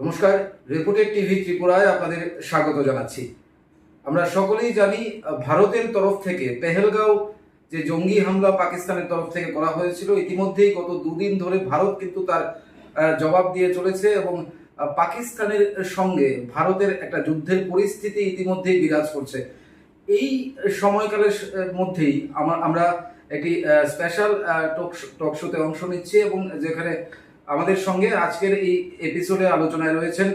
নমস্কার reported TV ত্রিপুরায় আপনাদের স্বাগত জানাচ্ছি। আমরা সকলেই জানি ভারতের তরফ থেকে পেহেলগাঁও যে জঙ্গি হামলা পাকিস্তানের তরফ থেকে করা হয়েছিল, ইতিমধ্যেই গত দুদিন ধরে ভারত কিন্তু তার জবাব দিয়ে চলেছে এবং পাকিস্তানের সঙ্গে ভারতের একটা যুদ্ধের পরিস্থিতি ইতিমধ্যেই বিরাজ করছে। এই সময়কালের মধ্যেই আমা- আমরা একটি স্পেশাল টক শোতে অংশ নিচ্ছি এবং যেখানে আমাদের সঙ্গে আজকের এই এপিসোডে আলোচনায় রয়েছেন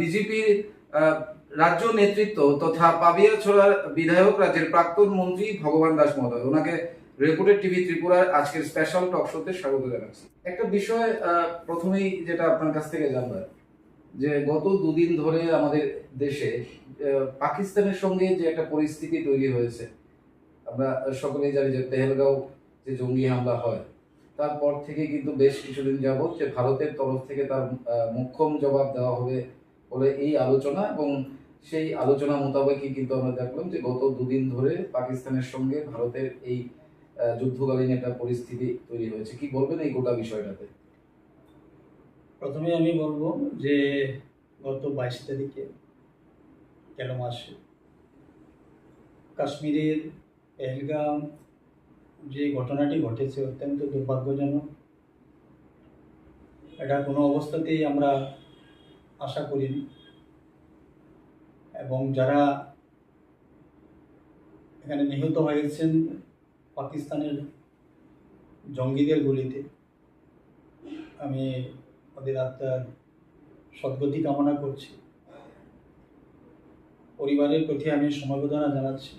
বিজেপির রাজ্য নেতৃত্ব তথা পাবিয়াছড়ার বিধায়ক রাজ্যের প্রাক্তন মন্ত্রী ভগবান দাস মহোদয়। ওনাকে রিপোর্টেড টিভি ত্রিপুরার আজকের স্পেশাল টক শোতে স্বাগত জানাচ্ছি। একটা বিষয় প্রথমেই যেটা আপনার কাছ থেকে জানবার, যে গত দুদিন ধরে আমাদের দেশে পাকিস্তানের সঙ্গে যে একটা পরিস্থিতি তৈরি হয়েছে, আমরা সকলেই জানি যে তেহেলগাঁও যে জঙ্গি হামলা হয় তারপর থেকে কিন্তু বেশ কিছুদিন যাবত যে ভারতের তরফ থেকে তার মোক্ষম জবাব দেওয়া হবে বলে এই আলোচনা এবং সেই আলোচনা মোতাবেকই কিন্তু আমরা দেখলাম যে গত দুদিন ধরে পাকিস্তানের সঙ্গে ভারতের এই যুদ্ধকালীন একটা পরিস্থিতি তৈরি হয়েছে। কি বলবেন এই গোটা বিষয়টাতে? প্রথমে আমি বলব যে গত বাইশ তারিখে গেল মাসে কাশ্মীরের পেহেলগাম যে ঘটনাটি ঘটেছে অত্যন্ত দুর্ভাগ্যজনক। এটা কোনো অবস্থাতেই আমরা আশা করিনি। এবং যারা এখানে নিহত হয়েছেন পাকিস্তানের জঙ্গিদের গুলিতে, আমি ওদের আত্মার সদ্গতি কামনা করছি। পরিবারের প্রতি আমি সমবেদনা জানাচ্ছি।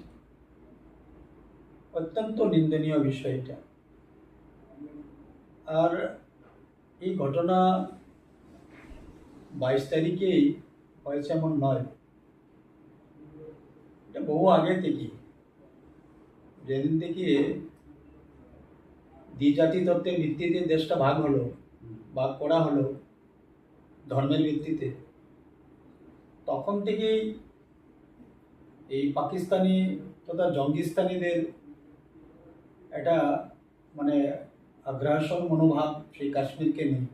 অত্যন্ত নিন্দনীয় বিষয় এটা। আর এই ঘটনা বাইশ তারিখেই হয়েছে এমন নয়। এটা বহু আগে থেকে। যেদিন থেকে দ্বিজাতি তত্ত্বের ভিত্তিতে দেশটা ভাগ হলো, ভাগ করা হলো ধর্মের ভিত্তিতে, তখন থেকেই এই পাকিস্তানি তথা জঙ্গিস্তানিদের একটা মানে আগ্রাসন মনোভাব সেই কাশ্মীরকে নিয়ে।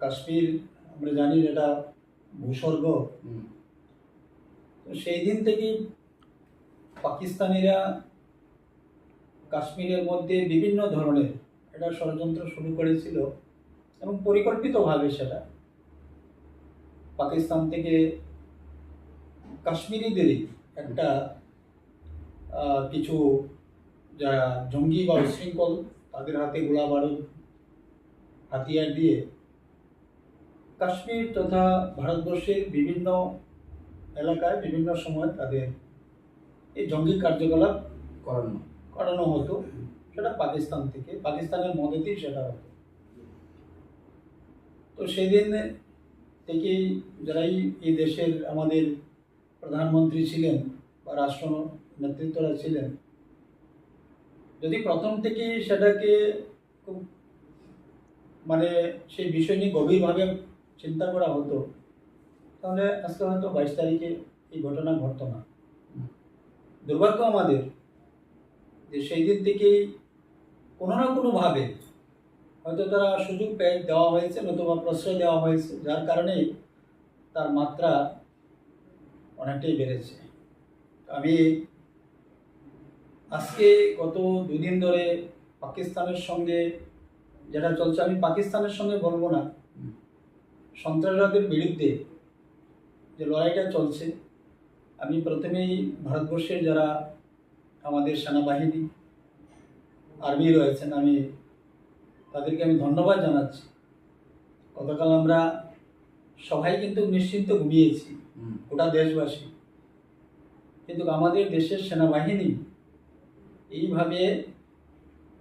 কাশ্মীর আমরা জানি এটা ভূস্বর্গ। তো সেই দিন থেকেই পাকিস্তানিরা কাশ্মীরের মধ্যে বিভিন্ন ধরনের এটা ষড়যন্ত্র শুরু করেছিল এবং পরিকল্পিতভাবে সেটা পাকিস্তান থেকে কাশ্মীরিদেরই একটা কিছু যারা জঙ্গি বা উশৃঙ্খল তাদের হাতে গোলা বারুদ, হাতিয়ার দিয়ে কাশ্মীর তথা ভারতবর্ষের বিভিন্ন এলাকায় বিভিন্ন সময় তাদের এই জঙ্গি কার্যকলাপ করানো করানো হতো। সেটা পাকিস্তান থেকে, পাকিস্তানের মদতেই সেটা হতো। তো সেদিন থেকেই যারাই এই দেশের আমাদের প্রধানমন্ত্রী ছিলেন বা রাষ্ট্র নেতৃত্বরা ছিলেন যদি প্রথম থেকেই সেটাকে খুব মানে সেই বিষয় নিয়ে গভীরভাবে চিন্তা করা হতো, তাহলে আজকে হয়তো বাইশ তারিখে এই ঘটনা ঘটতো না। দুর্ভাগ্য আমাদের যে সেই দিন থেকেই কোনো না কোনোভাবে হয়তো তারা সুযোগ পেয়ে দেওয়া হয়েছে নতুবা প্রশ্রয় দেওয়া হয়েছে, যার কারণেই তার মাত্রা অনেকটাই বেড়েছে। আমি আজকে গত দুদিন ধরে পাকিস্তানের সঙ্গে যেটা চলছে আমি পাকিস্তানের সঙ্গে বলব না। সন্ত্রাসবাদের বিরুদ্ধে যে লড়াইটা চলছে আমি প্রথমেই ভারতবর্ষের যারা আমাদের সেনাবাহিনী আর্মি রয়েছেন আমি তাদেরকে আমি ধন্যবাদ জানাচ্ছি। গতকাল আমরা সবাই কিন্তু নিশ্চিন্ত ঘুমিয়েছি গোটা দেশবাসী। কিন্তু আমাদের দেশের সেনাবাহিনী এইভাবে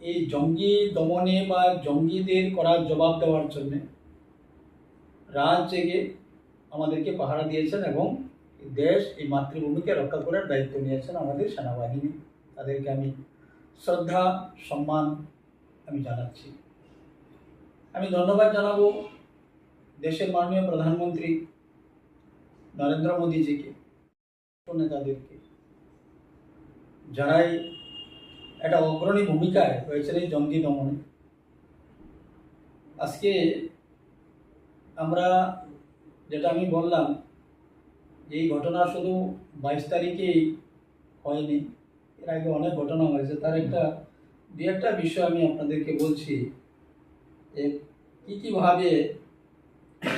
এই জঙ্গি দমনে বা জঙ্গিদের করার জবাব দেওয়ার জন্যে রাত জেগে আমাদেরকে পাহারা দিয়েছেন এবং দেশ, এই মাতৃভূমিকে রক্ষা করার দায়িত্ব নিয়েছেন আমাদের সেনাবাহিনী। তাদেরকে আমি শ্রদ্ধা, সম্মান আমি জানাচ্ছি। আমি ধন্যবাদ জানাব দেশের মাননীয় প্রধানমন্ত্রী নরেন্দ্র মোদীজিকে, নেতাদেরকে, যারাই একটা অগ্রণী ভূমিকায় রয়েছেন এই জঙ্গি দমনে। আজকে আমরা যেটা আমি বললাম, যে এই ঘটনা শুধু বাইশ তারিখেই হয়নি, এর আগে অনেক ঘটনা হয়েছে। তার একটা দু একটা বিষয় আমি আপনাদেরকে বলছি, যে কী কীভাবে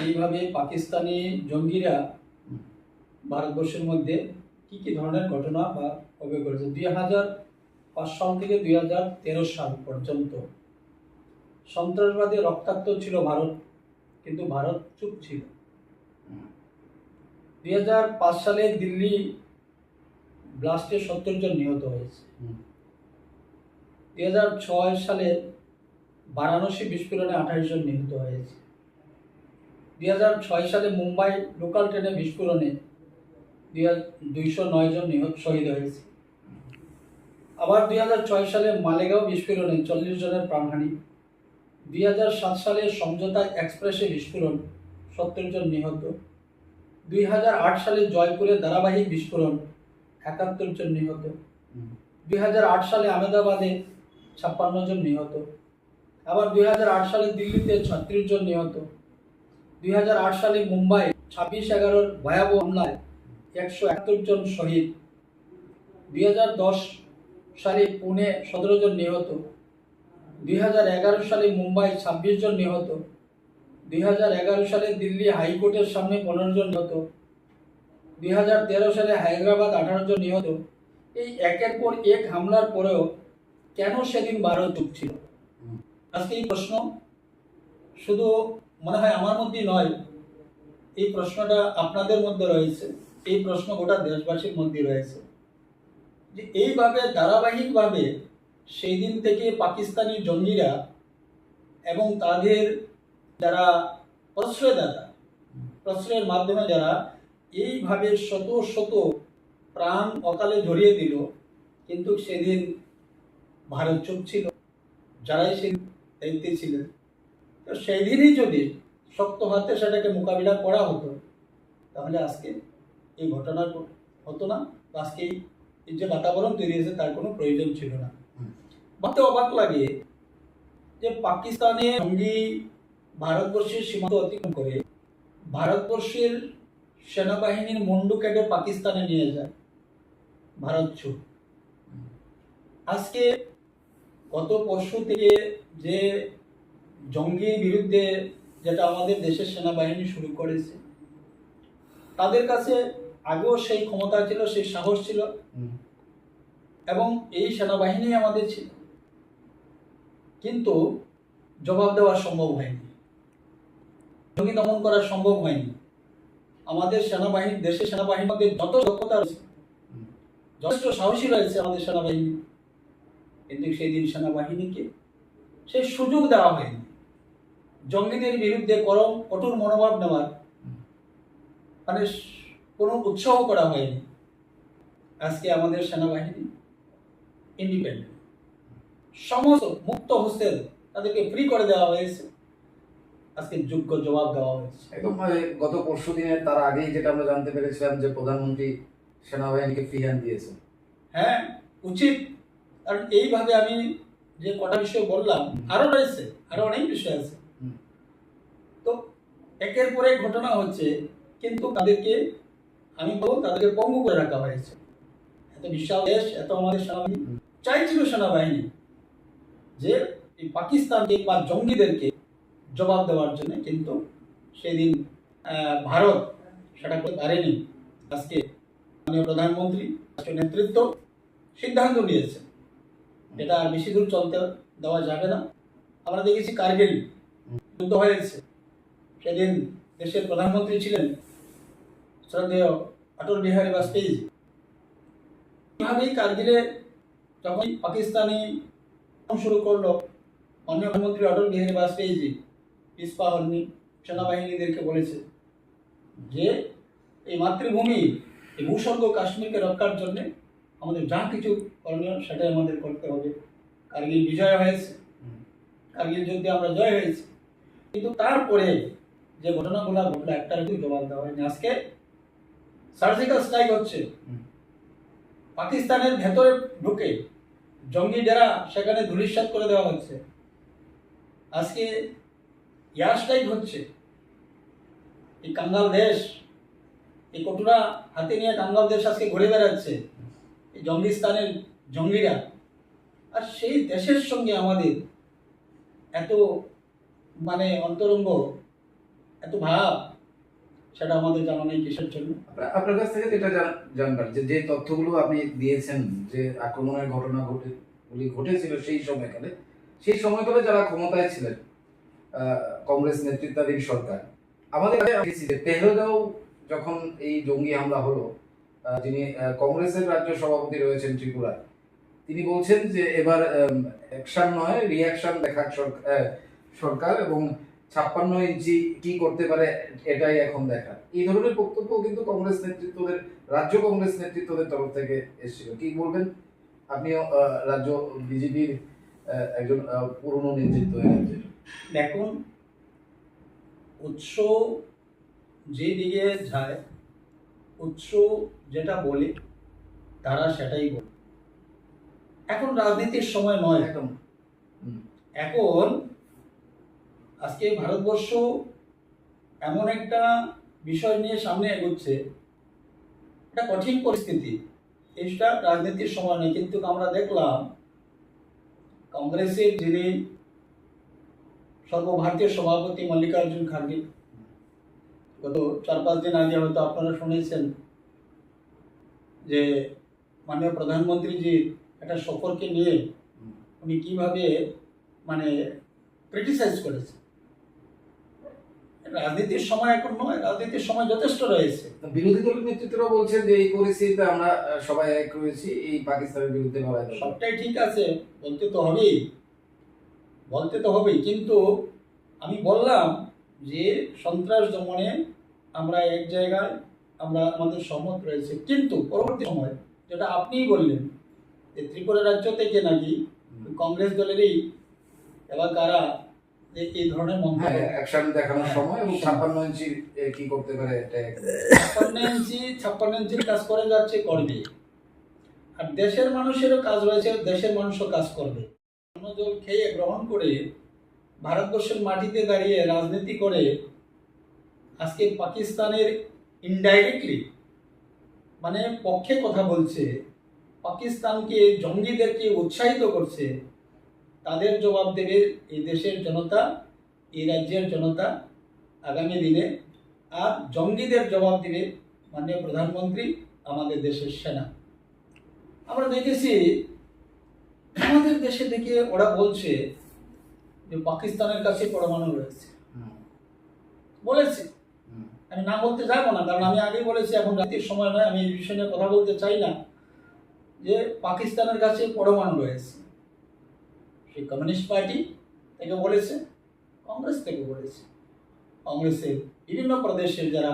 এইভাবে পাকিস্তানি জঙ্গিরা ভারতবর্ষের মধ্যে কি কি ধরনের ঘটনা বা কবে করেছে। দুই হাজার পাঁচ থেকে দুই হাজার তেরো সাল পর্যন্ত। সন্ত্রাসবাদে রক্তাক্ত ছিল ভারত, কিন্তু ভারত চুপ ছিল। দুই হাজার পাঁচ সালে দিল্লি ব্লাস্টে সত্তর জন নিহত হয়েছে। দুই ছয় সালে বারাণসী বিস্ফোরণে আঠাশ জন নিহত হয়েছে। দুই ছয় সালে মুম্বাই লোকাল ট্রেনে বিস্ফোরণে দুই দুইশো নয় জন নিহত, শহীদ হয়েছে। আবার দুই হাজার ছয় সালে মালেগাঁও বিস্ফোরণে চল্লিশ জনের প্রাণহানি। দুই হাজার সাত সালে সমঝোতা এক্সপ্রেসে বিস্ফোরণ, সত্তর জন নিহত। দুই হাজার আট সালে জয়পুরে ধারাবাহিক বিস্ফোরণ, একাত্তর জন নিহত। দুই হাজার আট সালে আহমেদাবাদে ছাপ্পান্ন জন নিহত। আবার দুই হাজার আট সালে দিল্লিতে ছত্রিশ জন নিহত। দুই হাজার আট সালে মুম্বাই ছাব্বিশ এগারোর ভয়াবহ হামলায় একশো একাত্তর জন শহীদ। দুই হাজার দশ সালে পুনে সতেরো জন নিহত, দুই হাজার এগারো সালে মুম্বাই ছাব্বিশ জন নিহত, দুই হাজার এগারো সালে দিল্লি হাইকোর্টের সামনে পনেরো জন নিহত, দুই হাজার তেরো সালে হায়দ্রাবাদ আঠারো জন নিহত। এই একের পর এক হামলার পরেও কেন সেদিন বারো চুপ ছিল? আজকে এই প্রশ্ন শুধু মনে হয় আমার মধ্যেই নয়, এই প্রশ্নটা আপনাদের মধ্যে রয়েছে, এই প্রশ্ন গোটা দেশবাসীর মধ্যে রয়েছে। যে এইভাবে, ধারাবাহিকভাবে সেই দিন থেকে পাকিস্তানি জঙ্গিরা এবং তাদের যারা প্রশ্রয়দাতা, প্রশ্রয়ের মাধ্যমে যারা এইভাবে শত শত প্রাণ অকালে ঝরিয়ে দিল, কিন্তু সেদিন ভারত চুপ ছিল, যারাই সেই দায়িত্বে ছিলেন। তো সেই দিনই যদি শক্ত হাতে সেটাকে মোকাবিলা করা হতো, তাহলে আজকে এই ঘটনা হতো না, আজকে এই- যে বাতাবরণ তৈরি হয়েছে তার কোনো প্রয়োজন ছিল না। ভাবতে অবাক লাগে যে পাকিস্তানে জঙ্গি ভারতবর্ষের সীমান্ত অতিক্রম করে ভারতবর্ষের সেনাবাহিনীর মুন্ডু কেটে পাকিস্তানে নিয়ে যায়। ভারত চুপ আজকে গত পরশু থেকে যে জঙ্গির বিরুদ্ধে যেটা আমাদের দেশের সেনাবাহিনী শুরু করেছে তাদের কাছে আগেও সেই ক্ষমতা ছিল সেই সাহস ছিল। এবং এই সেনাবাহিনী আমাদের ছিল। কিন্তু জবাব দেওয়া সম্ভব হয়নি। জঙ্গি দমন করা সম্ভব হয়নি। আমাদের সেনাবাহিনী দেশের সেনাবাহিনীর মধ্যে যত দক্ষতা রয়েছে যথেষ্ট সাহসী রয়েছে আমাদের সেনাবাহিনী। কিন্তু সেই দিন সেনাবাহিনীকে সেই সুযোগ দেওয়া হয়নি। জঙ্গিদের বিরুদ্ধে করম কঠোর মনোভাব নেওয়ার। মানে কোনো উৎসাহ করা হয়নি। আজকে আমাদের সেনাবাহিনী ইন্ডিপেন্ডেন্ট সমস্ত মুক্ত হোস্টেল তাদেরকে ফ্রি করে দেওয়া হয়েছে। আজকে যোগ্য জবাব দেওয়া হয়েছে। একদম গত পরশু দিনের তার আগেই যেটা আমরা জানতে পেরেছিলাম যে প্রধানমন্ত্রী সেনাবাহিনীকে ফ্রি হ্যান্ড দিয়েছেন হ্যাঁ উচিত। কারণ এইভাবে আমি যে কটা বিষয় বললাম আরও রয়েছে আরও অনেক বিষয় আছে। তো একের পর ঘটনা হচ্ছে কিন্তু তাদেরকে আমি বলব তাদেরকে পঙ্গু করে রাখা হয়েছে। এত বিশাল দেশ, এত আমাদের সেনাবাহিনী চাইছিল সেনাবাহিনী যে এই পাকিস্তানকে বা জঙ্গিদেরকে জবাব দেওয়ার জন্য, কিন্তু সেদিন ভারত সেটা করতে পারেনি। আজকে মাননীয় প্রধানমন্ত্রী, রাষ্ট্রীয় নেতৃত্ব সিদ্ধান্ত নিয়েছে। এটা আর বেশি দূর চলতে দেওয়া যাবে না। আমরা দেখেছি কার্গিল যুদ্ধ হয়েছে। সেদিন দেশের প্রধানমন্ত্রী ছিলেন শ্রদ্ধেয় অটল বিহারী বাজপেয়ী। এইভাবেই কার্গিলে যখন পাকিস্তানি শুরু করল, মাননীয় প্রধানমন্ত্রী অটল বিহারী বাজপেয়ীজি ইস্পা হননি, সেনাবাহিনীদেরকে বলেছে যে এই মাতৃভূমি, এই ভূস্বর্গ কাশ্মীরকে রক্ষার জন্য আমাদের যা কিছু করণীয় সেটাই আমাদের করতে হবে। কার্গিল বিজয় হয়েছে। কার্গিল যুদ্ধে আমরা জয় হয়েছি। কিন্তু তারপরে যে ঘটনাগুলো ঘটলো, একটার জবাব দেওয়া হয়নি। আজকে সার্জিক্যাল স্ট্রাইক হচ্ছে। পাকিস্তানের ভেতরে ঢুকে জঙ্গি যারা সেখানে ধূলিসাৎ করে দেওয়া হচ্ছে। আজকে এয়ার স্ট্রাইক হচ্ছে। এই কাঙ্গাল দেশ এই কটুরা হাতে নিয়ে কাঙ্গাল দেশ আজকে ঘুরে বেড়াচ্ছে। এই জঙ্গিস্তানের জঙ্গিরা। আর সেই দেশের সঙ্গে আমাদের এত মানে অন্তরঙ্গ এত ভাব সেটা আমাদের জানা নেই কিসের জন্য। আপনার- কাছ থেকে যেটা জান- জানবার, যে যে তথ্যগুলো আপনি দিয়েছেন, যে আক্রমণের ঘটনা ঘটে ঘটেছিল সেই সময়কালে সেই সময়কালে যারা ক্ষমতায় ছিলেন কংগ্রেস নেতৃত্বাধীন সরকার, আমাদের পেহেলগাঁও যখন এই জঙ্গি হামলা হলো যিনি কংগ্রেসের রাজ্য সভাপতি রয়েছেন ত্রিপুরায়, তিনি বলছেন যে এবার অ্যাকশন নয় রিয়াকশন দেখাক সরকার এবং ছাপ্পান্ন ইঞ্চি কি করতে পারে এটাই এখন দেখা। এই ধরনের বক্তব্য কিন্তু কংগ্রেস নেতৃত্বদের রাজ্য কংগ্রেস নেতৃত্বদের তরফ থেকে এসেছিল। কি বলবেন? আপনিও রাজ্য বিজেপির একজন পুরনো নেতৃত্ব দেখুন উৎস যে দিকে যায় উৎস যেটা বলে তারা সেটাই বলে। এখন রাজনীতির সময় নয় একদম। এখন আজকে ভারতবর্ষ এমন একটা বিষয় নিয়ে সামনে এগোচ্ছে, একটা কঠিন পরিস্থিতি। এইটা রাজনীতির সময় নেই, কিন্তু আমরা দেখলাম কংগ্রেসের যিনি সর্বভারতীয় সভাপতি মল্লিকার্জুন খার্গে, গত চার পাঁচ দিন আগে হয়তো আপনারা শুনেছেন যে মাননীয় প্রধানমন্ত্রীজির একটা সফরকে নিয়ে উনি কীভাবে মানে ক্রিটিসাইজ করেছে রাজনীতির সময় এখন নয় রাজনীতির সময় যথেষ্ট রয়েছে। বিরোধী দলের নেতৃত্বরা বলছেন যে এই পরিস্থিতিতে আমরা সবাই এক রয়েছি এই পাকিস্তানের বিরুদ্ধে লড়াই সবটাই ঠিক আছে বলতে তো হবেই বলতে তো হবেই কিন্তু আমি বললাম যে সন্ত্রাস দমনে আমরা এক জায়গায় আমরা আমাদের সহমত রয়েছে। কিন্তু পরবর্তী সময় যেটা আপনিই বললেন যে ত্রিপুরা রাজ্য থেকে নাকি কংগ্রেস দলেরই এবার কারা এই ধরনের মন্তব্য। হ্যাঁ অ্যাকশন দেখানোর হ্যাঁ, সময় এবং ছাপ্পান্ন ইঞ্চি কি করতে পারে ছাপ্পান্ন ইঞ্চি ছাপ্পান্ন ইঞ্চির কাজ করে যাচ্ছে করবে আর দেশের মানুষেরও কাজ রয়েছে দেশের মানুষও কাজ করবে। জল খেয়ে গ্রহণ করে ভারতবর্ষের মাটিতে দাঁড়িয়ে রাজনীতি করে আজকে পাকিস্তানের ইনডাইরেক্টলি মানে পক্ষে কথা বলছে পাকিস্তানকে জঙ্গিদেরকে উৎসাহিত করছে তাদের জবাব দেবে এই দেশের জনতা, এই রাজ্যের জনতা আগামী দিনে। আর জঙ্গিদের জবাব দেবে মাননীয় প্রধানমন্ত্রী, আমাদের দেশের সেনা। আমরা দেখেছি, আমাদের দেশে দেখে ওরা বলছে যে পাকিস্তানের কাছে পরমাণু রয়েছে। বলেছে। আমি না বলতে যাব না, কারণ আমি আগেই বলেছি, এখন রাতের সময় নয়, আমি এই বিষয় নিয়ে কথা বলতে চাই না যে পাকিস্তানের কাছে পরমাণু রয়েছে। সেই কমিউনিস্ট পার্টি থেকে বলেছে, কংগ্রেস থেকে বলেছে। কংগ্রেসের বিভিন্ন প্রদেশের যারা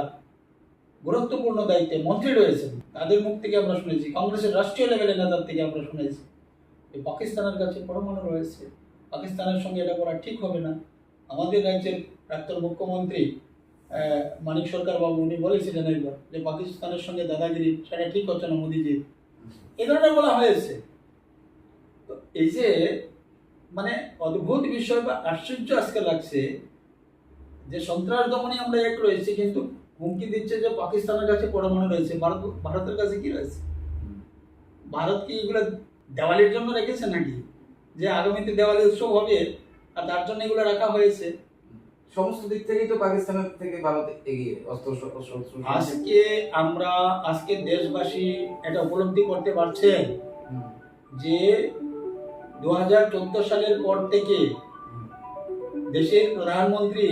গুরুত্বপূর্ণ দায়িত্বে মন্ত্রী রয়েছেন, তাদের মুখ থেকে আমরা শুনেছি, কংগ্রেসের রাষ্ট্রীয় লেভেলের নেতার থেকে আমরা শুনেছি যে পাকিস্তানের কাছে পরমাণু রয়েছে। পাকিস্তানের সঙ্গে এটা করা ঠিক হবে না। আমাদের রাজ্যের প্রাক্তন মুখ্যমন্ত্রী মানিক সরকার বাবু উনি বলেছিলেন একবার যে পাকিস্তানের সঙ্গে দাদাগিরি সেটা ঠিক হচ্ছে না মোদিজির। এই ধরনের বলা হয়েছে। এই যে মানে অদ্ভুত বিষয় বা আশ্চর্য আজকে লাগছে যে সন্ত্রাস দমনে আমরা এক রয়েছে কিন্তু হুমকি দিচ্ছে যে পাকিস্তানের কাছে পরমাণু রয়েছে ভারত ভারতের কাছে কি রয়েছে? ভারত কি এগুলো দেওয়ালির জন্য রেখেছে নাকি? যে আগামীতে দেওয়ালি উৎসব হবে আর তার জন্য এগুলো রাখা হয়েছে। সমস্ত দিক থেকেই তো পাকিস্তানের থেকে ভারত এগিয়ে অস্ত্র আজকে আমরা আজকে দেশবাসী এটা উপলব্ধি করতে পারছেন হুম, যে দু হাজার চোদ্দ সালের পর থেকে দেশের প্রধানমন্ত্রী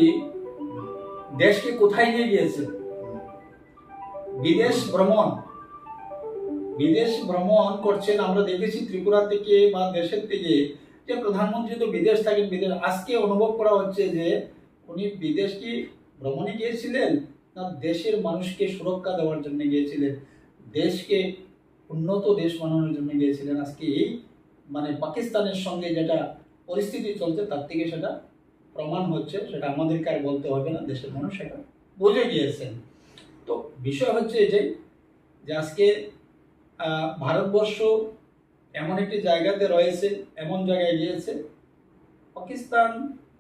দেশকে কোথায় নিয়ে গিয়েছে বিদেশ ভ্রমণ। বিদেশ ভ্রমণ করছেন, আমরা দেখেছি ত্রিপুরা থেকে বা দেশের থেকে যে প্রধানমন্ত্রী তো বিদেশ থাকেন, বিদেশ আজকে অনুভব করা হচ্ছে যে উনি বিদেশ কি ভ্রমণে গিয়েছিলেন না দেশের মানুষকে সুরক্ষা দেওয়ার জন্য গিয়েছিলেন? দেশকে উন্নত দেশ বানানোর জন্য গিয়েছিলেন। আজকে এই মানে পাকিস্তানের সঙ্গে যেটা পরিস্থিতি চলছে, তার থেকে সেটা প্রমাণ হচ্ছে, সেটা আমাদেরকে আর বলতে হবে না, দেশের মানুষ সেটা বুঝে গিয়েছেন। তো বিষয় হচ্ছে যে যে আজকে ভারতবর্ষ এমন একটি জায়গাতে রয়েছে, এমন জায়গায় গিয়েছে, পাকিস্তান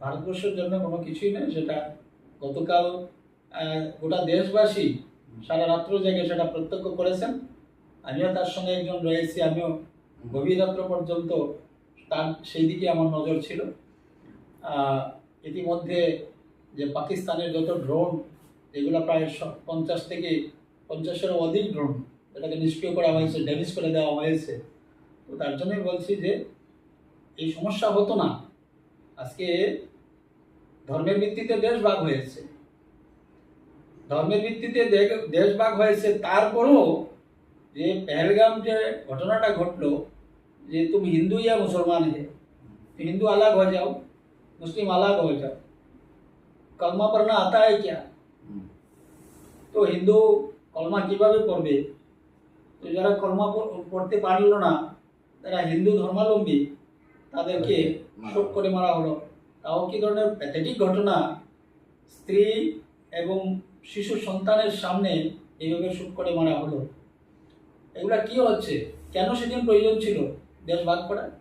ভারতবর্ষের জন্য কোনো কিছুই নয় সেটা গতকাল গোটা দেশবাসী সারা রাত্র জেগে সেটা প্রত্যক্ষ করেছেন। আমিও তার সঙ্গে একজন রয়েছি, আমিও গভীররাত্র পর্যন্ত তার সেই দিকে আমার নজর ছিল। ইতিমধ্যে যে পাকিস্তানের যত ড্রোন এগুলো প্রায় পঞ্চাশ থেকে পঞ্চাশেরও অধিক ড্রোন এটাকে নিষ্ক্রিয় করা হয়েছে ড্যামেজ করে দেওয়া হয়েছে। তো তার জন্যই বলছি যে এই সমস্যা হতো না। আজকে ধর্মের ভিত্তিতে দেশ ভাগ হয়েছে। ধর্মের ভিত্তিতে দেশ ভাগ হয়েছে, তারপরেও যে পেহেলগাম যে ঘটনাটা ঘটলো যে তুমি হিন্দু या मुसलमान है तो हिंदू अलग हो जाओ मुस्लिम अलग हो जाओ कलमा पढ़ना आता है क्या তো হিন্দু কলমা কিভাবে পড়বে তো যারা কলমা প- পড়তে পারলো না তারা হিন্দু ধর্মাবলম্বী তাদেরকে শোক করে মারা হলো তাও কি ধরনের প্যাথেটিক ঘটনা স্ত্রী এবং শিশু সন্তানের সামনে এইভাবে শোক করে মারা হলো এগুলা কি হচ্ছে কেন সেদিন প্রয়োজন ছিল দেশ ভাগ করা।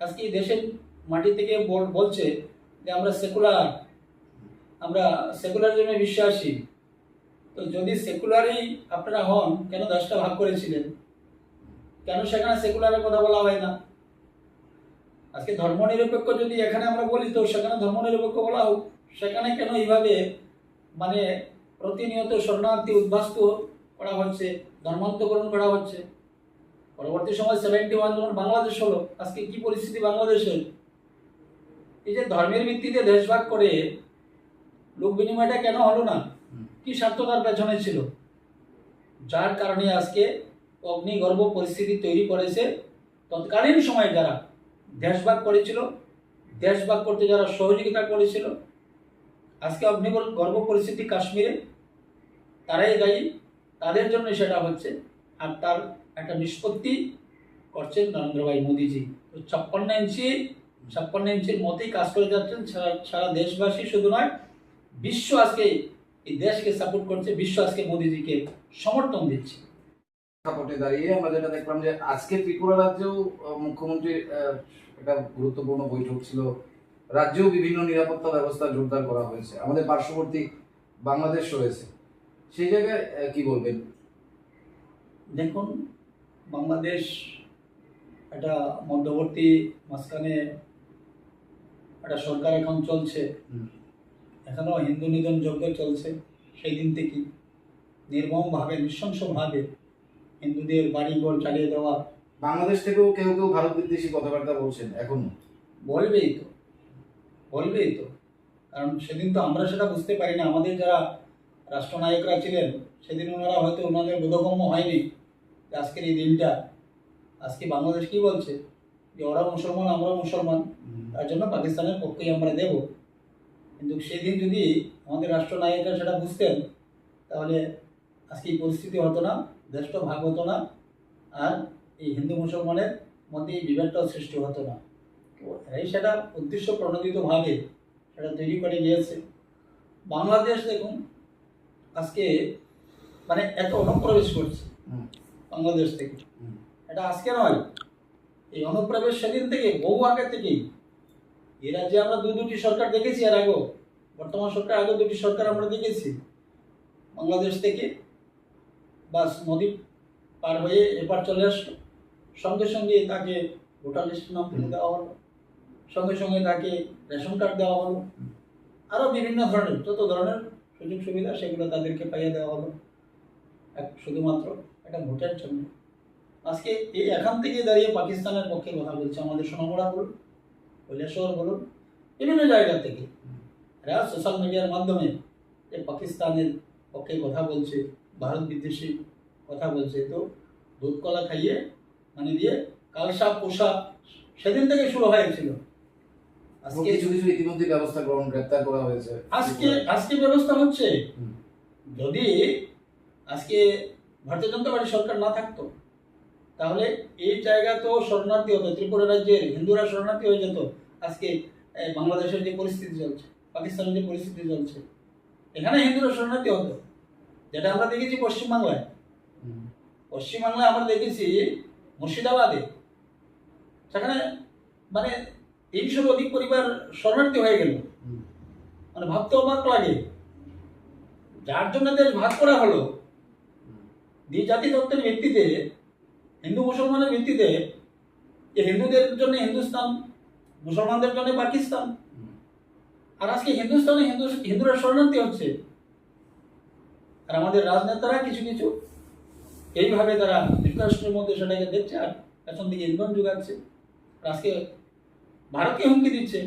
আজকে এই দেশের মাটি থেকে বল- বলছে যে আমরা সেকুলার আমরা সেকুলারিজমে বিশ্বাসী। তো যদি সেকুলারই আপনারা হন, কেন দেশটা ভাগ করেছিলেন? কেন সেখানে সেকুলারের কথা বলা হয় না? আজকে ধর্মনিরপেক্ষ যদি এখানে আমরা বলি, তো সেখানে ধর্মনিরপেক্ষ বলা হোক। সেখানে কেন এইভাবে মানে প্রতিনিয়ত শরণার্থী উদ্বাস্ত করা হচ্ছে, ধর্মান্তকরণ করা হচ্ছে? পরবর্তী সময় সেভেন্টি ওয়ান যখন বাংলাদেশ হলো আজকে কি পরিস্থিতি বাংলাদেশের এই যে ধর্মের ভিত্তিতে দেশভাগ করে লোক বিনিময়টা কেন হলো না? কি স্বার্থ তার পেছনে ছিল? যার কারণে আজকে অগ্নিগর্ভ পরিস্থিতি তৈরি করেছে তৎকালীন সময়ে যারা দেশভাগ করেছিল দেশভাগ করতে যারা সহযোগিতা করেছিল আজকে অগ্নিগর্ভ পরিস্থিতি কাশ্মীরে তারাই দায়ী তাদের জন্য সেটা হচ্ছে আর তার একটা নিষ্পত্তি করছেন নরেন্দ্র ভাই মোদীজি। তো ছাপ্পান্ন ইঞ্চি ছাপ্পান্ন ইঞ্চির মতেই কাজ করে যাচ্ছেন সারা দেশবাসী শুধু নয় বিশ্ব আজকে এই দেশকে সাপোর্ট করছে বিশ্ব আজকে মোদীজিকে সমর্থন দিচ্ছে। প্রেক্ষাপটে দাঁড়িয়ে আমরা যেটা দেখলাম যে আজকে ত্রিপুরা রাজ্যেও মুখ্যমন্ত্রীর একটা গুরুত্বপূর্ণ বৈঠক ছিল। রাজ্যেও বিভিন্ন নিরাপত্তা ব্যবস্থা জোরদার করা হয়েছে। আমাদের পার্শ্ববর্তী বাংলাদেশ রয়েছে। সেই জায়গায় কি বলবেন? দেখুন বাংলাদেশ একটা মধ্যবর্তী মাঝখানে একটা সরকার এখন চলছে। এখনও হিন্দু নিধন যজ্ঞ চলছে। সেই দিন থেকে নির্মমভাবে নৃশংসভাবে হিন্দুদের বাড়িঘর চালিয়ে দেওয়া। বাংলাদেশ থেকেও কেউ কেউ ভারত বিদ্বেষী কথাবার্তা বলছেন এখন? বলবেই তো। বলবেই তো। কারণ সেদিন তো আমরা সেটা বুঝতে পারি না আমাদের যারা রাষ্ট্রনায়করা ছিলেন সেদিন ওনারা হয়তো ওনাদের বোধগম্য হয়নি। আজকের এই দিনটা আজকে বাংলাদেশ কি বলছে? যে ওরা মুসলমান আমরা মুসলমান। তার জন্য পাকিস্তানের পক্ষেই আমরা দেব। কিন্তু সেদিন যদি আমাদের রাষ্ট্রনায়করা সেটা বুঝতেন তাহলে আজকে এই পরিস্থিতি হতো না দেশটা ভাগ হতো না আর এই হিন্দু মুসলমানের মধ্যে এই বিভেদটাও সৃষ্টি হতো না। তো এই সেটা উদ্দেশ্য প্রণোদিতভাবে সেটা তৈরি করে গিয়েছে বাংলাদেশ দেখুন আজকে মানে এত অনুপ্রবেশ করছে। বাংলাদেশ থেকে। এটা আজকে নয় এই অনুপ্রবেশ সেদিন থেকে বহু আগে থেকেই। এ রাজ্যে আমরা দু দুটি সরকার দেখেছি এর আগেও। বর্তমান সরকার আগে দুটি সরকার আমরা দেখেছি। বাংলাদেশ থেকে বাস নদী পার হয়ে এপার চলে আসলো। সঙ্গে সঙ্গে তাকে ভোটার লিস্ট নাম দেওয়া হলো। সঙ্গে সঙ্গে তাকে রেশন কার্ড দেওয়া হলো। আরও বিভিন্ন ধরনের যত ধরনের সুযোগ সুবিধা সেগুলো তাদেরকে পাইয়ে দেওয়া হলো। এক শুধুমাত্র একটা ভোটের জন্য। আজকে এই এখান থেকে দাঁড়িয়ে পাকিস্তানের পক্ষে কথা বলছে আমাদের সোনামুড়া বলুন কৈলাসহর বলুন বিভিন্ন জায়গা থেকে। এরা সোশ্যাল মিডিয়ার মাধ্যমে যে পাকিস্তানের পক্ষে কথা বলছে ভারত বিদ্বেষী কথা বলছে তো দুধ কলা খাইয়ে মানে দিয়ে কালসা পোষা সেদিন থেকে শুরু হয়েছিল। আজকে কিছু কিছু ইতিমধ্যে ব্যবস্থা গ্রহণ গ্রেপ্তার করা হয়েছে। আজকে আজকে ব্যবস্থা হচ্ছে। যদি আজকে ভারতীয় জনতা পার্টি সরকার না থাকতো তাহলে এই জায়গা তো শরণার্থী হতো ত্রিপুরা রাজ্যের হিন্দুরা শরণার্থী হয়ে যেত আজকে বাংলাদেশের যে পরিস্থিতি চলছে পাকিস্তানের যে পরিস্থিতি চলছে এখানে হিন্দুরা শরণার্থী হতো। যেটা আমরা দেখেছি পশ্চিমবাংলায়। পশ্চিমবাংলায় আমরা দেখেছি মুর্শিদাবাদে সেখানে মানে তিনশোর অধিক পরিবার শরণার্থী হয়ে গেল। মানে ভাবতে অবাক লাগে। যার জন্য দেশ ভাগ করা হলো দ্বি জাতি তত্ত্বের ভিত্তিতে, হিন্দু মুসলমানের ভিত্তিতে, যে হিন্দুদের জন্য হিন্দুস্তান, মুসলমানদের জন্য পাকিস্তান। আর আজকে হিন্দুস্তানে হিন্দু, হিন্দুরা শরণার্থী হচ্ছে। আর আমাদের রাজনেতারা কিছু কিছু, এইভাবে তারা যুক্তরাষ্ট্রের মধ্যে সেটাকে দেখছে আর পেছন দিকে ইন্ধন যোগাচ্ছে। আজকে ভারতকে হুমকি দিচ্ছে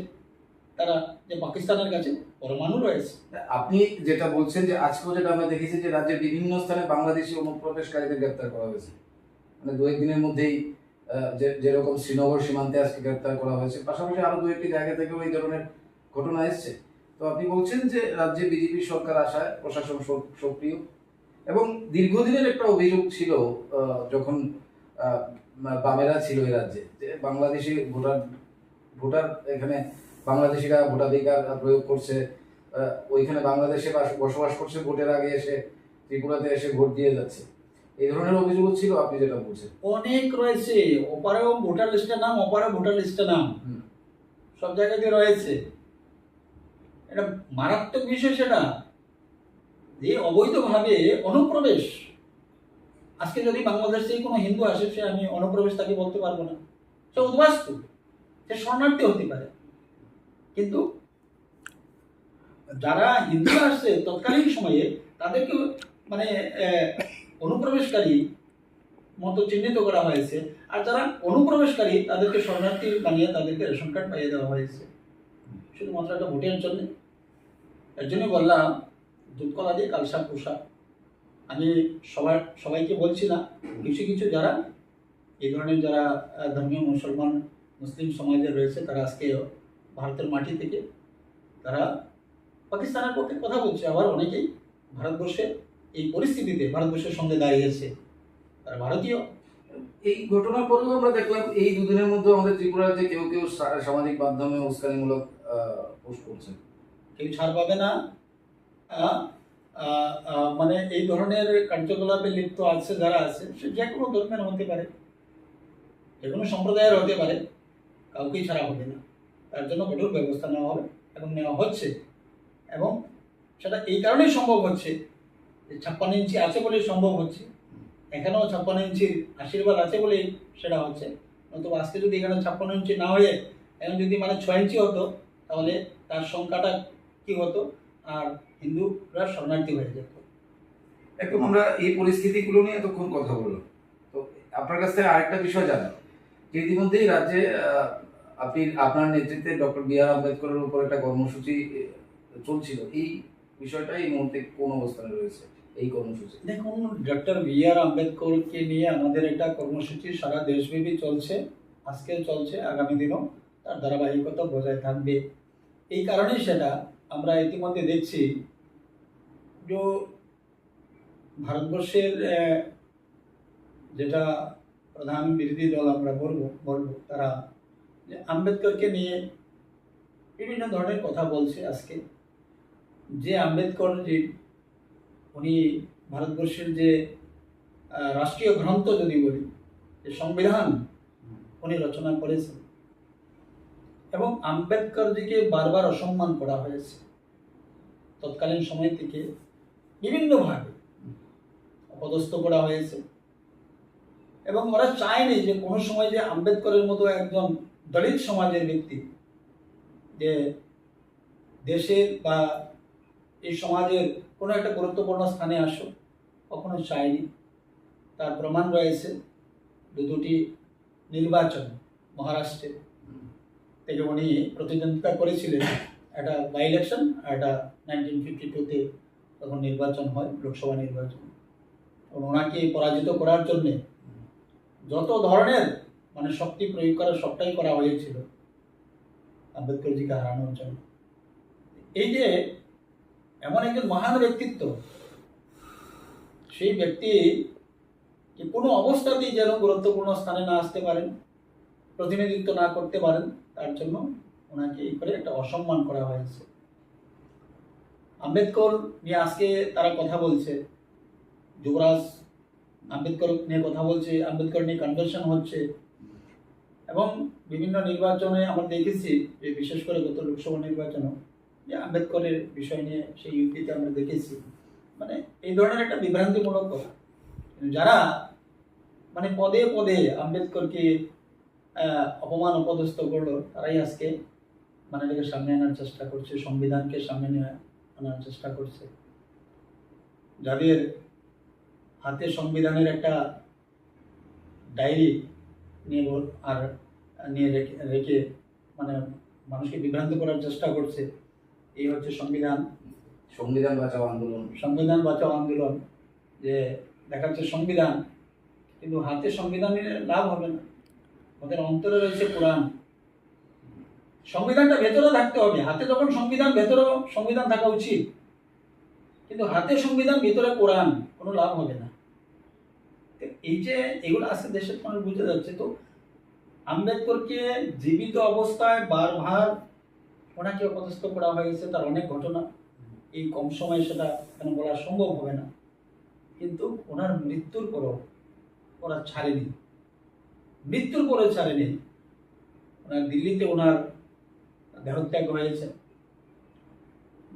তারা যে পাকিস্তানের কাছে। পরমাণু রয়েছে। আপনি যেটা বলছেন যে আজকেও যেটা আমরা দেখেছি যে রাজ্যের বিভিন্ন স্থানে বাংলাদেশি অনুপ্রবেশকারীদের গ্রেপ্তার করা হয়েছে। মানে দু একদিনের মধ্যেই যেরকম শ্রীনগর সীমান্তে আজকে গ্রেপ্তার করা হয়েছে, পাশাপাশি আরও দু একটি জায়গা থেকেও এই ধরনের ঘটনা এসছে। তো আপনি বলছেন যে রাজ্যে বিজেপি সরকার আসায় প্রশাসন সক্রিয়, এবং দীর্ঘদিনের একটা অভিযোগ ছিল যখন বামেরা ছিল এই রাজ্যে, যে বাংলাদেশি ভোটার ভোটার এখানে বাংলাদেশিরা ভোটাধিকার প্রয়োগ করছে ওইখানে বাংলাদেশে বাস- বসবাস করছে ভোটের আগে এসে ত্রিপুরাতে এসে ভোট দিয়ে যাচ্ছে। এই ধরনের অভিযোগ ছিল আপনি যেটা বলছেন। অনেক রয়েছে ওপারেও ভোটার লিস্টের নাম ওপারেও ভোটার লিস্টের নাম। সব জায়গাতে রয়েছে। এটা মারাত্মক বিষয় সেটা। যে অবৈধভাবে অনুপ্রবেশ আজকে যদি বাংলাদেশ থেকে কোনো হিন্দু আসে সে আমি অনুপ্রবেশ তাকে বলতে পারব না। সে উদ্বাস্তু সে শরণার্থী হতে পারে। কিন্তু যারা হিন্দুরা আসছে তৎকালীন সময়ে তাদেরকে মানে অনুপ্রবেশকারী মতো চিহ্নিত করা হয়েছে। আর যারা অনুপ্রবেশকারী, তাদেরকে শরণার্থী বানিয়ে তাদেরকে রেশন কার্ড পাইয়ে দেওয়া হয়েছে। শুধুমাত্র একটা ভোটের জন্য। এর জন্য বললাম দুধ কলা দিয়ে কালসা পোষা। আমি সবার, সবাইকে বলছি না, কিছু কিছু যারা, এই ধরনের যারা ধর্মীয় মুসলমান, মুসলিম সমাজে রয়েছে, তারা আজকে ভারতের মাটি থেকে তারা পাকিস্তানের পক্ষে কথা বলছে। আবার অনেকেই ভারতবর্ষে এই পরিস্থিতিতে ভারতবর্ষের সঙ্গে দাঁড়িয়েছে তারা ভারতীয়। এই ঘটনার পরেও আমরা দেখলাম এই দুদিনের মধ্যে আমাদের ত্রিপুরার যে কেউ কেউ সামাজিক মাধ্যমে উস্কানিমূলক পোস্ট করছে। কেউ ছাড় পাবে না। মানে এই ধরনের কার্যকলাপে লিপ্ত আছে যারা আছে সে যে কোনো ধর্মের হতে পারে। যে কোনো সম্প্রদায়ের হতে পারে। কাউকেই ছাড়া হবে না। তার জন্য কঠোর ব্যবস্থা নেওয়া হবে এবং নেওয়া হচ্ছে। এবং সেটা এই কারণেই সম্ভব হচ্ছে যে ছাপ্পান্ন ইঞ্চি আছে বলেই সম্ভব হচ্ছে। এখানেও ছাপ্পান্ন ইঞ্চির আশীর্বাদ আছে বলেই সেটা হচ্ছে। নতুবা আজকে যদি এখানে ছাপ্পান্ন ইঞ্চি না হয়ে এখন যদি মানে ছয় ইঞ্চি হতো, তাহলে তার সংখ্যাটা কি হতো? আর হিন্দুরা শরণার্থী হয়ে যেত। একদম আমরা এই পরিস্থিতিগুলো নিয়ে এতক্ষণ কথা বললাম। তো আপনার কাছ থেকে আরেকটা বিষয় জানা যে ইতিমধ্যেই রাজ্যে আপনি আপনার নেতৃত্বে ডক্টর বি আর আম্বেদকরের উপর একটা কর্মসূচি চলছিল। এই বিষয়টা এই মুহূর্তে কোন অবস্থানে রয়েছে? এই কর্মসূচি। দেখুন, ডক্টর বি আর আম্বেদকরকে নিয়ে আমাদের একটা কর্মসূচি সারা দেশব্যাপী চলছে আজকে চলছে, আগামী দিনও। তার ধারাবাহিকতা বজায় থাকবে। এই কারণেই সেটা আমরা ইতিমধ্যে দেখছি যে ভারতবর্ষের যেটা প্রধান বিরোধী দল আমরা বলব বলব, তারা যে আম্বেদকরকে নিয়ে বিভিন্ন ধরনের কথা বলছে আজকে। যে আম্বেদকর যে উনি ভারতবর্ষের যে রাষ্ট্রীয় গ্রন্থ যদি বলি, যে সংবিধান, উনি রচনা করেছেন। এবং আম্বেদকরজিকে বারবার অসম্মান করা হয়েছে। তৎকালীন সময় থেকে বিভিন্নভাবে অপদস্থ করা হয়েছে। এবং ওরা চায়নি যে কোনো সময় যে আম্বেদকরের মতো একজন দলিত সমাজের ব্যক্তি যে দেশের বা এই সমাজের কোনো একটা গুরুত্বপূর্ণ স্থানে আসো কখনো চায়নি। তার প্রমাণ রয়েছে দু দুটি নির্বাচন মহারাষ্ট্রে থেকে উনি প্রতিদ্বন্দ্বিতা করেছিলেন। একটা বাই ইলেকশন আর একটা নাইনটিন ফিফটি টুতে তখন নির্বাচন হয়, লোকসভা নির্বাচন। ওনাকে পরাজিত করার জন্যে যত ধরনের মানে শক্তি প্রয়োগ করা সবটাই করা হয়েছিল। আম্বেদকরজিকে হারানোর জন্য এই যে এমন একজন মহান ব্যক্তিত্ব, সেই ব্যক্তি কোনো অবস্থাতেই যেন গুরুত্বপূর্ণ স্থানে না আসতে পারেন, প্রতিনিধিত্ব না করতে পারেন, তার জন্য ওনাকে এই করে একটা অসম্মান করা হয়েছে। আম্বেদকর নিয়ে আজকে তারা কথা বলছে। যুবরাজ আম্বেদকর নিয়ে কথা বলছে, আম্বেদকর নিয়ে কনভেনশন হচ্ছে। এবং বিভিন্ন নির্বাচনে আমরা দেখেছি যে বিশেষ করে গত লোকসভা নির্বাচনে যে আম্বেদকরের বিষয় নিয়ে সেই ইউপিতে আমরা দেখেছি। মানে এই ধরনের একটা বিভ্রান্তিমূলক কথা। যারা মানে পদে পদে আম্বেদকরকে অপমান, অপদস্থ করল, তারাই আজকে মানে এটাকে সামনে আনার চেষ্টা করছে, সংবিধানকে সামনে নিয়ে আনার চেষ্টা করছে। যাদের হাতে সংবিধানের একটা ডায়েরি নিয়ে বল- আর নিয়ে রেখে রেখে মানে মানুষকে বিভ্রান্ত করার চেষ্টা করছে। এই হচ্ছে সংবিধান। সংবিধান বাঁচাও আন্দোলন। সংবিধান বাঁচাও আন্দোলন। যে দেখাচ্ছে সংবিধান কিন্তু হাতে সংবিধানের লাভ হবে না। ওদের অন্তরে রয়েছে কোরআন। সংবিধানটা ভেতরে থাকতে হবে। হাতে যখন সংবিধান ভেতরে সংবিধান থাকা উচিত। কিন্তু হাতে সংবিধান ভিতরে কোরআন কোনো লাভ হবে না। এই যে এগুলো আছে দেশের মানুষ বুঝে যাচ্ছে, তো আম্বেদকরকে জীবিত অবস্থায় বারবার ওনাকে অপদস্থ করা হয়েছে, তার অনেক ঘটনা। এই কম সময়ে সেটা এখানে বলা সম্ভব হবে না। কিন্তু ওনার মৃত্যুর পরও ওরা ছাড়েনি। মৃত্যুর পরে ছাড়েনি। ওনার দিল্লিতে ওনার দেহত্যাগ হয়েছে।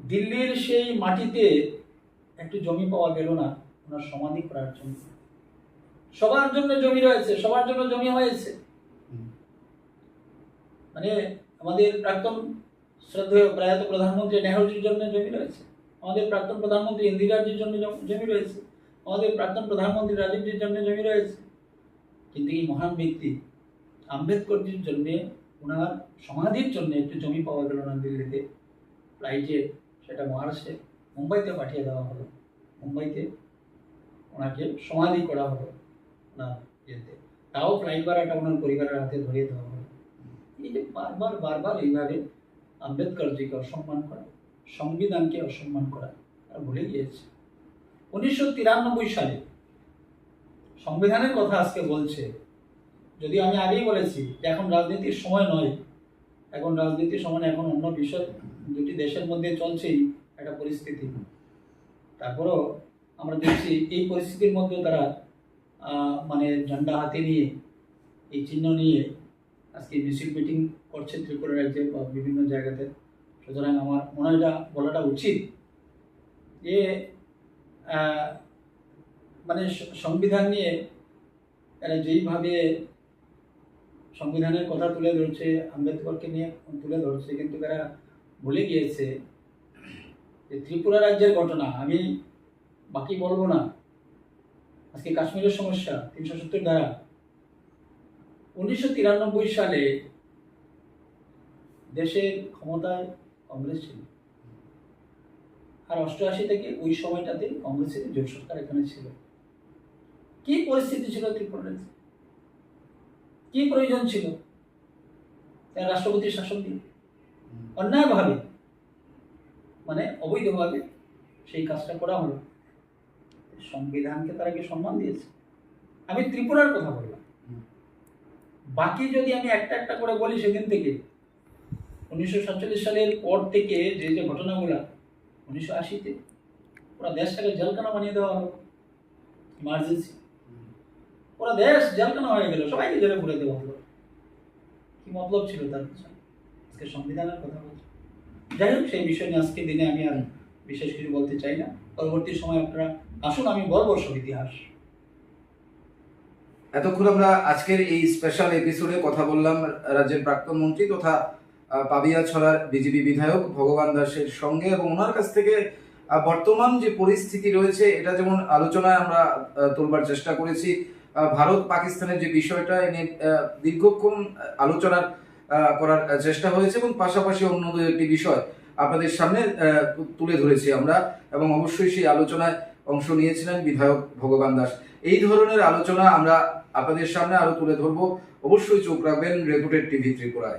দিল্লির সেই মাটিতে একটু জমি পাওয়া গেল না, ওনার সমাধি করার জন্য। সবার জন্য জমি রয়েছে, সবার জন্য জমি হয়েছে। মানে আমাদের প্রাক্তন শ্রদ্ধেয় প্রয়াত প্রধানমন্ত্রী নেহরুজির জন্য জমি রয়েছে, আমাদের প্রাক্তন প্রধানমন্ত্রী ইন্দিরাজির জন্য জমি রয়েছে, আমাদের প্রাক্তন প্রধানমন্ত্রী রাজীবজির জন্য জমি রয়েছে। কিন্তু এই মহান ব্যক্তি আম্বেদকরজির জন্য ওনার সমাধির জন্য একটু জমি পাওয়া গেল না দিল্লিতে। ফ্লাইটে সেটা মহারাষ্ট্রে মুম্বাইতে পাঠিয়ে দেওয়া হলো। মুম্বাইতে ওনাকে সমাধি করা হলো। ওনার ইয়েতে তাও ফ্লাইট ভাড়াটা ওনার পরিবারের হাতে ধরিয়ে দেওয়া হলো এই যে বারবার বারবার এইভাবে আম্বেদকরজিকে অসম্মান করা, সংবিধানকে অসম্মান করা তারা ভুলে গিয়েছে। উনিশশো তিরানব্বই সালে সংবিধানের কথা আজকে বলছে। যদি আমি আগেই বলেছি যে এখন রাজনীতির সময় নয়, এখন রাজনীতির সময় এখন অন্য বিষয়, দুটি দেশের মধ্যে চলছেই একটা পরিস্থিতি। তারপরও আমরা দেখছি এই পরিস্থিতির মধ্যে তারা মানে ঝান্ডা হাতে নিয়ে, এই চিহ্ন নিয়ে আজকে মিছিল মিটিং করছে ত্রিপুরা রাজ্যে বা বিভিন্ন জায়গাতে। সুতরাং আমার মনে হয় বলাটা উচিত যে মানে সংবিধান নিয়ে এরা যেইভাবে সংবিধানের কথা তুলে ধরছে, আম্বেদকরকে নিয়ে তুলে ধরছে, কিন্তু এরা ভুলে গিয়েছে যে ত্রিপুরা রাজ্যের ঘটনা। আমি বাকি বলব না। আজকে কাশ্মীরের সমস্যা, তিনশো সত্তর ধারা। উনিশশো তিরানব্বই সালে দেশের ক্ষমতায় কংগ্রেস ছিল। আর অষ্টআশি থেকে ওই সময়টাতে কংগ্রেসের জোট সরকার এখানে ছিল। কি পরিস্থিতি ছিল ত্রিপুরা রাজ্যে কি প্রয়োজন ছিল? রাষ্ট্রপতির শাসন দিয়ে। অন্যায়ভাবে মানে অবৈধভাবে সেই কাজটা করা হলো। সংবিধানকে তারা কি সম্মান দিয়েছে? আমি ত্রিপুরার কথা বললাম। বাকি যদি আমি একটা একটা করে বলি সেদিন থেকে উনিশশো সাতচল্লিশ সালের পর থেকে যে যে ঘটনাগুলো উনিশশো আশিতে ওরা দেশটাকে জেলখানা বানিয়ে দেওয়া হলো। ইমার্জেন্সি ওরা দেশ জেলখানা হয়ে গেল সবাইকে জেলে ভরে দেওয়া হলো। কি মতলব ছিল তার পিছনে? আজকে সংবিধানের কথা বলছি। যাই হোক সেই বিষয় নিয়ে আজকে দিনে আমি আর বিশেষ কিছু বলতে চাই না। পরবর্তী সময় আপনারা আসুন আমি বলব সব ইতিহাস। এতক্ষণ আমরা আজকের এই স্পেশাল এপিসোডে কথা বললাম রাজ্যের প্রাক্তন মন্ত্রী তথা আহ, পাবিয়া ছড়ার বিজেপি বিধায়ক ভগবান দাসের সঙ্গে এবং ওনার কাছ থেকে বর্তমান যে পরিস্থিতি রয়েছে এটা যেমন আলোচনায় আমরা তোলবার চেষ্টা করেছি ভারত পাকিস্তানের যে বিষয়টা এ নিয়ে আহ, দীর্ঘক্ষণ আলোচনার করার চেষ্টা হয়েছে এবং পাশাপাশি অন্য একটি বিষয় আপনাদের সামনে তুলে ধরেছি আমরা এবং অবশ্যই সেই আলোচনায় অংশ নিয়েছিলেন বিধায়ক ভগবান দাস। এই ধরনের আলোচনা আমরা আপনাদের সামনে আরও তুলে ধরবো। অবশ্যই চোখ রাখবেন রেপুটেড টিভি ত্রিপুরায়।